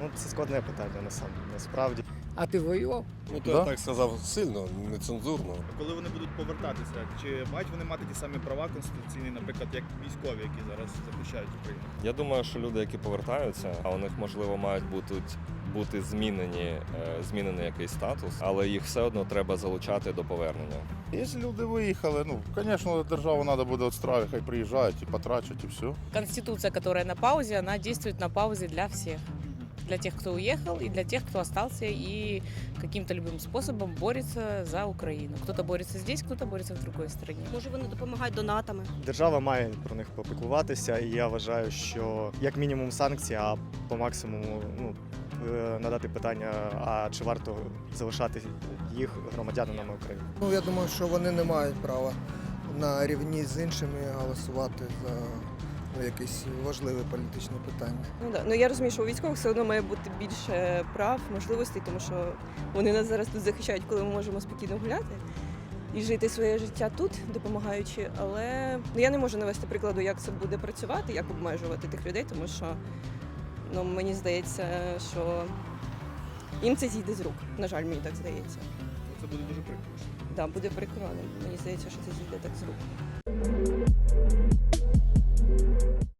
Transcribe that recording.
Ну, це складне питання насам, насправді. А ти воював? Ну, то я так сказав сильно, нецензурно. Коли вони будуть повертатися, чи мають вони мати ті самі права конституційні, наприклад, як військові, які зараз захищають Україну? Я думаю, що люди, які повертаються, а у них можливо мають бути, бути змінені, е, змінений якийсь статус, але їх все одно треба залучати до повернення. Якщо люди виїхали, ну, звісно, державу треба буде відстраювати, хай приїжджають і потрачать, і все. Конституция, которая на паузе, она действует на паузе для всех. Для тех, кто уехал, и для тех, кто остался и каким-то любым способом борется за Украину. Кто-то борется здесь, кто-то борется в другой стране. Може, вони допомагають донатами. Держава має про них попіклуватися, і я вважаю, що як мінімум санкції, а по максимуму ну, е, надати питання, а чи варто залишати їх громадянинами України. Ну, я думаю, що вони не мають права на рівні з іншими голосувати за якесь важливе політичне питання. Ну да. Ну я розумію, що у військових все одно має бути більше прав, можливостей, тому що вони нас зараз тут захищають, коли ми можемо спокійно гуляти і жити своє життя тут, допомагаючи. Але ну, я не можу навести прикладу, як це буде працювати, як обмежувати тих людей, тому що ну, мені здається, що їм це зійде з рук. На жаль, мені так здається. Це буде дуже прикро. Да, буде прикро, але мені здається, що це зійде так з рук.